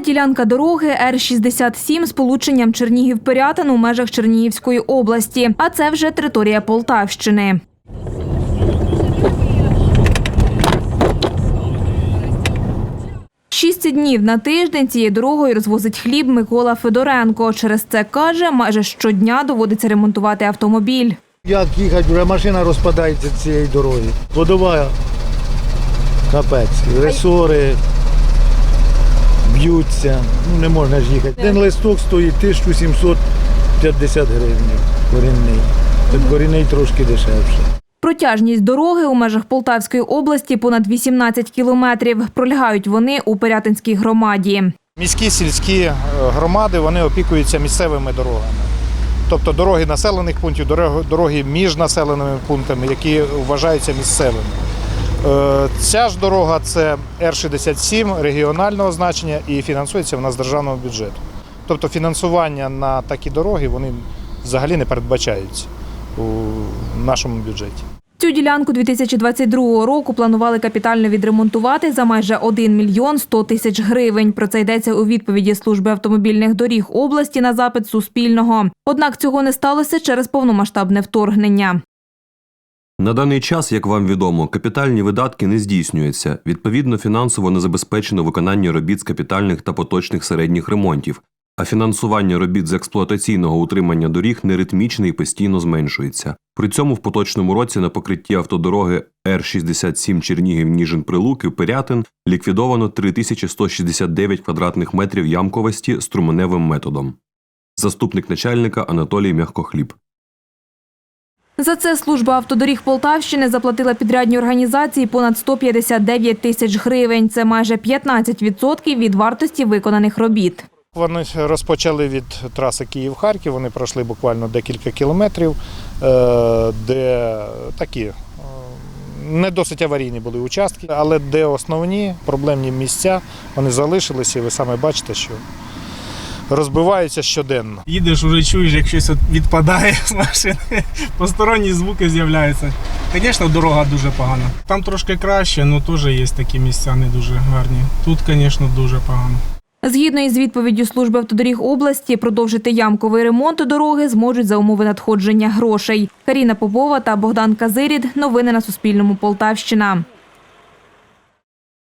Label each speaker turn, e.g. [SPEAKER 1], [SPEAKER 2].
[SPEAKER 1] Ділянка дороги Р-67 з полученням Чернігів-Пирятин у межах Чернігівської області. А це вже територія Полтавщини. Шість днів на тиждень цією дорогою розвозить хліб Микола Федоренко. Через це каже, майже щодня доводиться ремонтувати автомобіль.
[SPEAKER 2] Як їхати, вже машина розпадається цієї дороги. Водова капець, ресори б'ються, ну не можна ж їхати. Один листок стоїть 1750 гривень корінний. Тут корінний трошки дешевше.
[SPEAKER 1] Протяжність дороги у межах Полтавської області понад 18 кілометрів. Пролягають вони у Пирятинській громаді.
[SPEAKER 3] Міські сільські е, громади вони опікуються місцевими дорогами. Тобто дороги населених пунктів, дороги- дороги між населеними пунктами, які вважаються місцевими. Е, Ця ж дорога це Р-67 регіонального значення і фінансується вона з державного бюджету. Тобто фінансування на такі дороги вони взагалі не передбачаються у нашому бюджеті.
[SPEAKER 1] Цю ділянку 2022 року планували капітально відремонтувати за майже 1 мільйон 100 тисяч гривень. Про це йдеться у відповіді служби автомобільних доріг області на запит Суспільного. Однак цього не сталося через повномасштабне вторгнення.
[SPEAKER 4] На даний час, як вам відомо, капітальні видатки не здійснюються. Відповідно, фінансово не забезпечено виконання робіт з капітальних та поточних середніх ремонтів, а фінансування робіт з експлуатаційного утримання доріг неритмічне і постійно зменшується. При цьому в поточному році на покритті автодороги Р-67 Чернігів Ніжин Прилуки Пирятин ліквідовано 3169 квадратних метрів ямковості струменевим методом. Заступник начальника Анатолій Мягкохліб.
[SPEAKER 1] За це служба автодоріг Полтавщини заплатила підрядній організації понад 159 тисяч гривень. Це майже 15% від вартості виконаних робіт.
[SPEAKER 3] Вони розпочали від траси Київ-Харків. Вони пройшли буквально декілька кілометрів, е, де такі е, не досить аварійні були участки, але де основні проблемні місця вони залишилися, і ви саме бачите, що розбиваються щоденно.
[SPEAKER 5] Їдеш, уже чуєш, як щось відпадає з машини, посторонні звуки з'являються. Звісно, дорога дуже погана. Там трошки краще, але теж є такі місця не дуже гарні. Тут, звісно, дуже погано.
[SPEAKER 1] Згідно із відповіддю служби автодоріг області, продовжити ямковий ремонт дороги зможуть за умови надходження грошей. Каріна Попова та Богдан Казирід. Новини на Суспільному. Полтавщина.